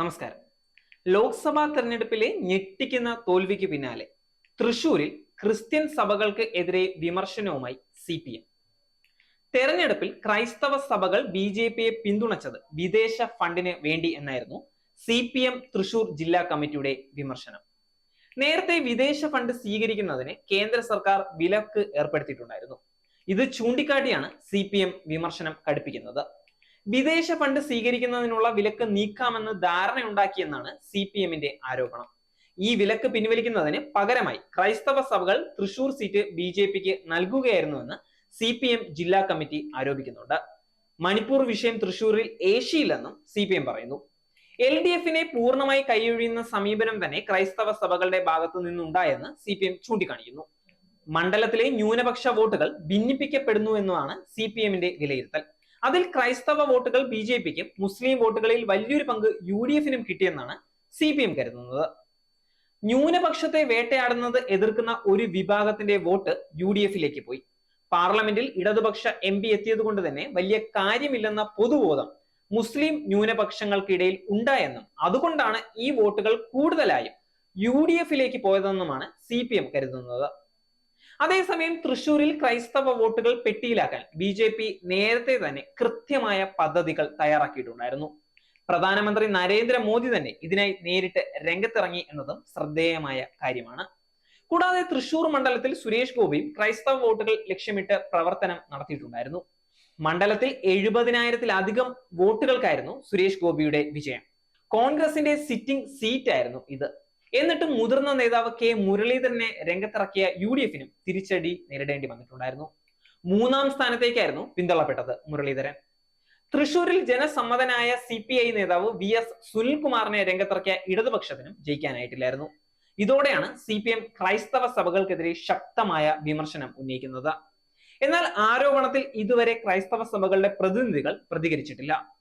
നമസ്കാരം. ലോക്സഭാ തെരഞ്ഞെടുപ്പിലെ ഞെട്ടിക്കുന്ന തോൽവിക്ക് പിന്നാലെ തൃശൂരിൽ ക്രിസ്ത്യൻ സഭകൾക്ക് എതിരെ വിമർശനവുമായി സി പി എം. തെരഞ്ഞെടുപ്പിൽ ക്രൈസ്തവ സഭകൾ ബി ജെ പിയെ പിന്തുണച്ചത് വിദേശ ഫണ്ടിന് വേണ്ടി എന്നായിരുന്നു സി പി എം തൃശൂർ ജില്ലാ കമ്മിറ്റിയുടെ വിമർശനം. നേരത്തെ വിദേശ ഫണ്ട് സ്വീകരിക്കുന്നതിന് കേന്ദ്ര സർക്കാർ വിലക്ക് ഏർപ്പെടുത്തിയിട്ടുണ്ടായിരുന്നു. ഇത് ചൂണ്ടിക്കാട്ടിയാണ് സി പി എം വിമർശനം കടുപ്പിക്കുന്നത്. വിദേശ ഫണ്ട് സ്വീകരിക്കുന്നതിനുള്ള വിലക്ക് നീക്കാമെന്ന് ധാരണയുണ്ടാക്കിയെന്നാണ് സി പി എമ്മിന്റെ ആരോപണം. ഈ വിലക്ക് പിൻവലിക്കുന്നതിന് പകരമായി ക്രൈസ്തവ സഭകൾ തൃശൂർ സീറ്റ് ബി ജെ പിക്ക് നൽകുകയായിരുന്നുവെന്ന് സി പി എം ജില്ലാ കമ്മിറ്റി ആരോപിക്കുന്നുണ്ട്. മണിപ്പൂർ വിഷയം തൃശൂരിൽ ഏഷ്യയില്ലെന്നും സി പി എം പറയുന്നു. എൽ ഡി എഫിനെ പൂർണമായി കൈയൊഴിയുന്ന സമീപനം തന്നെ ക്രൈസ്തവ സഭകളുടെ ഭാഗത്തു നിന്നുണ്ടായെന്ന് സി പി എം ചൂണ്ടിക്കാണിക്കുന്നു. മണ്ഡലത്തിലെ ന്യൂനപക്ഷ വോട്ടുകൾ ഭിന്നിപ്പിക്കപ്പെടുന്നു എന്നതാണ് സി പി എമ്മിന്റെ വിലയിരുത്തൽ. അതിൽ ക്രൈസ്തവ വോട്ടുകൾ ബി ജെ പിക്കും മുസ്ലിം വോട്ടുകളിൽ വലിയൊരു പങ്ക് യു ഡി എഫിനും കിട്ടിയെന്നാണ് സി പി എം കരുതുന്നത്. ന്യൂനപക്ഷത്തെ വേട്ടയാടുന്നത് എതിർക്കുന്ന ഒരു വിഭാഗത്തിന്റെ വോട്ട് യു ഡി എഫിലേക്ക് പോയി. പാർലമെന്റിൽ ഇടതുപക്ഷ എം പി എത്തിയത് കൊണ്ട് തന്നെ വലിയ കാര്യമില്ലെന്ന പൊതുബോധം മുസ്ലിം ന്യൂനപക്ഷങ്ങൾക്കിടയിൽ ഉണ്ടായെന്നും അതുകൊണ്ടാണ് ഈ വോട്ടുകൾ കൂടുതലായും യു ഡി എഫിലേക്ക് പോയതെന്നുമാണ് സി പി എം കരുതുന്നത്. അതേസമയം തൃശൂരിൽ ക്രൈസ്തവ വോട്ടുകൾ പെട്ടിയിലാക്കാൻ ബി ജെ പി നേരത്തെ തന്നെ കൃത്യമായ പദ്ധതികൾ തയ്യാറാക്കിയിട്ടുണ്ടായിരുന്നു. പ്രധാനമന്ത്രി നരേന്ദ്രമോദി തന്നെ ഇതിനായി നേരിട്ട് രംഗത്തിറങ്ങി എന്നതും ശ്രദ്ധേയമായ കാര്യമാണ്. കൂടാതെ തൃശൂർ മണ്ഡലത്തിൽ സുരേഷ് ഗോപിയും ക്രൈസ്തവ വോട്ടുകൾ ലക്ഷ്യമിട്ട് പ്രവർത്തനം നടത്തിയിട്ടുണ്ടായിരുന്നു. മണ്ഡലത്തിൽ എഴുപതിനായിരത്തിലധികം വോട്ടുകൾക്കായിരുന്നു സുരേഷ് ഗോപിയുടെ വിജയം. കോൺഗ്രസിന്റെ സിറ്റിംഗ് സീറ്റ് ആയിരുന്നു ഇത്. എന്നിട്ട് മുതിർന്ന നേതാവ് കെ മുരളീധരനെ രംഗത്തിറക്കിയ യു ഡി എഫിനും തിരിച്ചടി നേരിടേണ്ടി വന്നിട്ടുണ്ടായിരുന്നു. മൂന്നാം സ്ഥാനത്തേക്കായിരുന്നു പിന്തള്ളപ്പെട്ടത് മുരളീധരൻ. തൃശൂരിൽ ജനസമ്മതനായ സി പി ഐ നേതാവ് വി എസ് സുനിൽകുമാറിനെ രംഗത്തിറക്കിയ ഇടതുപക്ഷത്തിനും ജയിക്കാനായിട്ടില്ലായിരുന്നു. ഇതോടെയാണ് സി പി എം ക്രൈസ്തവ സഭകൾക്കെതിരെ ശക്തമായ വിമർശനം ഉന്നയിക്കുന്നത്. എന്നാൽ ആരോപണത്തിൽ ഇതുവരെ ക്രൈസ്തവ സഭകളുടെ പ്രതിനിധികൾ പ്രതികരിച്ചിട്ടില്ല.